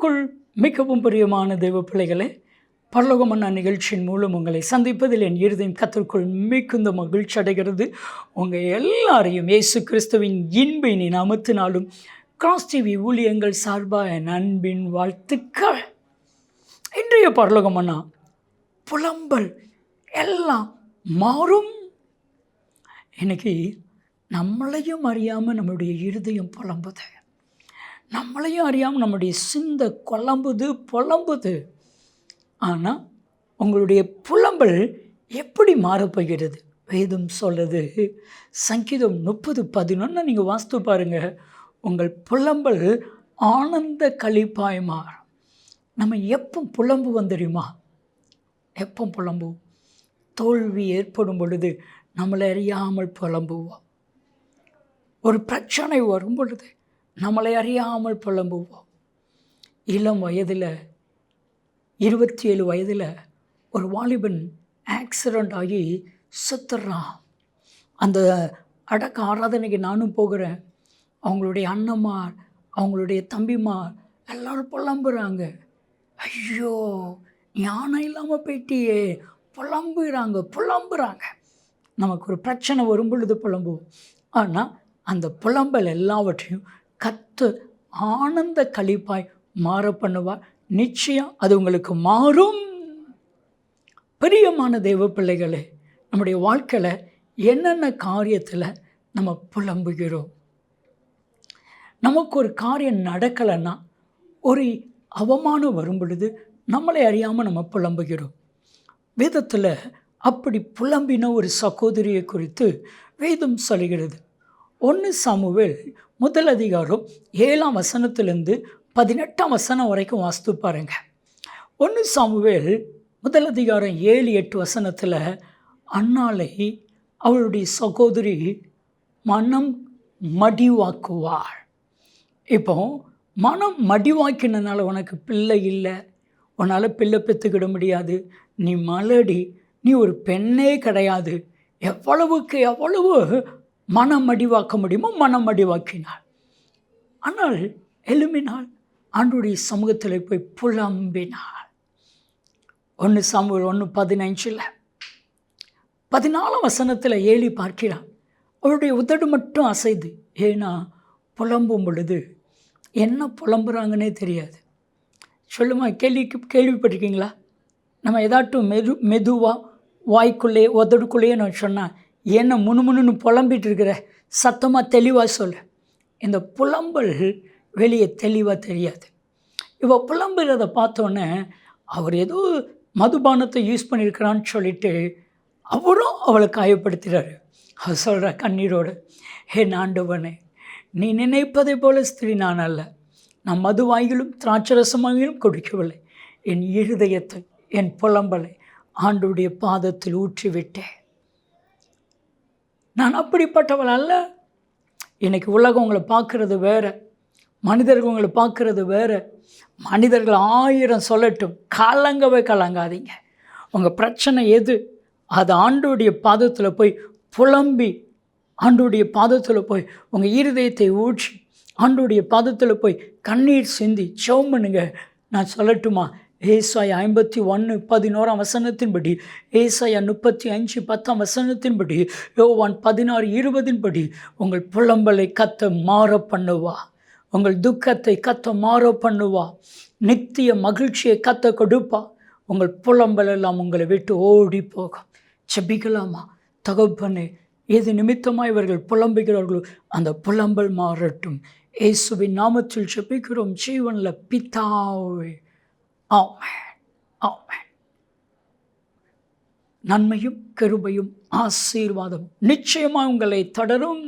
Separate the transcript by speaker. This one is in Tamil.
Speaker 1: கிறிஸ்துவுக்குள் மிகவும் பிரியமான தெய்வ பிள்ளைகளே பரலோகமன்னா நிகழ்ச்சியின் மூலம் உங்களை சந்திப்பதில் என் இருதயம் கத்திற்குள் மிகுந்த மகிழ்ச்சி அடைகிறது. உங்கள் எல்லாரையும் இயேசு கிறிஸ்துவின் இன்பினின் நாமத்தினாலும் கிராஸ் டிவி ஊழியங்கள் சார்பாக என் அன்பின் வாழ்த்துக்கள். இன்றைய பரலோகமன்னா புலம்பல் எல்லாம் மாறும். இன்னைக்கு நம்மளையும் அறியாமல் நம்மளுடைய இருதயம் புலம்புது. நம்மளையும் அறியாமல் நம்முடைய சிந்தை குழம்புது புலம்புது. ஆனால் உங்களுடைய புலம்பல் எப்படி மாறப்போகிறது வேதம் சொல்லுது சங்கீதம் முப்பது பதினொன்று நீங்கள் வாஸ்து பாருங்கள் உங்கள் புலம்பல் ஆனந்த கழிப்பாய் மாறும். நம்ம எப்போ புலம்பு வந்துடுமா எப்போ புலம்புவோம் தோல்வி ஏற்படும் பொழுது நம்மளை அறியாமல் புலம்புவோம். ஒரு பிரச்சனை வரும் பொழுது நம்மளை அறியாமல் புலம்புவோம். இளம் வயதில் இருபத்தி ஏழு வயதில் ஒரு வாலிபன் ஆக்சிடெண்ட் ஆகி சுத்துறான். அந்த அடக்க ஆராதனைக்கு நானும் போகிறேன். அவங்களுடைய அண்ணம்மார் அவங்களுடைய தம்பிமார் எல்லோரும் புலம்புறாங்க. ஐயோ ஞானம் இல்லாமல் போயிட்டியே. புலம்புகிறாங்க புலம்புறாங்க. நமக்கு ஒரு பிரச்சனை வரும் பொழுது புலம்புவோம். ஆனால் அந்த புலம்பல் எல்லாவற்றையும் கத்து ஆனந்த கழிப்பாய் மாற பண்ணுவார். நிச்சயம் அது உங்களுக்கு மாறும். பிரியமான தெய்வ பிள்ளைகளே நம்முடைய வாழ்க்கையில் என்னென்ன காரியத்தில் நம்ம புலம்புகிறோம்? நமக்கு ஒரு காரியம் நடக்கலைன்னா ஒரு அவமானம் வரும் பொழுது நம்மளை அறியாமல் நம்ம புலம்புகிறோம். வேதத்தில் அப்படி புலம்பின ஒரு சகோதரியை குறித்து வேதம் சொல்கிறது ஒன்று சாமுவேல் முதல் அதிகாரம் ஏழாம் வசனத்திலேருந்து பதினெட்டாம் வசனம் வரைக்கும் வாஸ்து பாருங்க. ஒன்று சாமுவேல் முதல் அதிகாரம் ஏழு எட்டு வசனத்தில் அன்னாலை அவளுடைய சகோதரி மனம் மடிவாக்குவாள். இப்போ மனம் மடிவாக்கினதுனால உனக்கு பிள்ளை இல்லை உன்னால் பிள்ளை பெற்றுக்கிட முடியாது நீ மலடி நீ ஒரு பெண்ணே கிடையாது எவ்வளவுக்கு எவ்வளவு மனம் அடிவாக்க முடியுமோ மனம் அடிவாக்கினாள் ஆனால் எழுமினாள் ஆண்டுடைய சமூகத்தில் போய் புலம்பினாள் ஒன்று சமூக ஒன்று பதினஞ்சில் பதினாலாம் வசனத்தில் ஏழி பார்க்கிறான். அவருடைய உதடு மட்டும் அசைது ஏன்னா புலம்பும் பொழுது என்ன புலம்புறாங்கன்னே தெரியாது. சொல்லுமா கேள்விக்கு கேள்விப்பட்டிருக்கீங்களா? நம்ம ஏதாட்டும் மெது மெதுவாக வாய்க்குள்ளே உதடுக்குள்ளேயே நான் சொன்னேன் என்ன முணுமுணுன்னு புலம்பிட்டு இருக்கிற சத்தமாக தெளிவாக சொல்ல. இந்த புலம்பல் வெளியே தெளிவாக தெரியாது. இவ புலம்புறதை பார்த்தோன்னே அவர் ஏதோ மதுபானத்தை யூஸ் பண்ணியிருக்கிறான்னு சொல்லிட்டு அவரும் அவளை காயப்படுத்துகிறாரு அவர் சொல்கிற கண்ணீரோடு ஹே நாண்டவனே நீ நினைப்பதை போல ஸ்திரீ நான் அல்ல. நான் மதுவாய்களும் திராட்சரசமாகிலும் குடிக்கவில்லை. என் இருதயத்தை என் புலம்பலை ஆண்டுடைய பாதத்தில் ஊற்றிவிட்டேன். நான் அப்படிப்பட்டவள் அல்ல. இன்றைக்கி உலகம் உங்களை பார்க்குறது வேறு. மனிதர்கள் உங்களை பார்க்குறது வேறு. மனிதர்கள் ஆயிரம் சொல்லட்டும். கலங்கவே கலங்காதீங்க. உங்கள் பிரச்சனை எது? அது ஆண்டுடைய பாதத்தில் போய் புலம்பி ஆண்டுடைய பாதத்தில் போய் உங்கள் இருதயத்தை ஊற்றி ஆண்டுடைய பாதத்தில் போய் கண்ணீர் சிந்தி சௌமனுங்க நான் சொல்லட்டுமா? ஏசாய் ஐம்பத்தி ஒன்று பதினோராம் வசனத்தின்படி ஏசாயா முப்பத்தி அஞ்சு பத்தாம் வசனத்தின்படி யோவான் பதினாறு இருபதின்படி உங்கள் புலம்பலை கத்த மாற பண்ணுவா. உங்கள் துக்கத்தை கத்த மாற பண்ணுவா. நித்திய மகிழ்ச்சியை கத்த கொடுப்பா. உங்கள் புலம்பல் எல்லாம் உங்களை விட்டு ஓடி போகும். செபிக்கலாமா தகப்பனே எது நிமித்தமாக இவர்கள் புலம்புகிறார்களோ அந்த புலம்பல் மாறட்டும். இயேசுவின் நாமத்தில் செபிக்கிறோம் ஜீவனில் பித்தாவே ஆமென் ஆமென். நன்மையும் கருபையும் ஆசீர்வாதம் நிச்சயமாக உங்களை தொடரும்.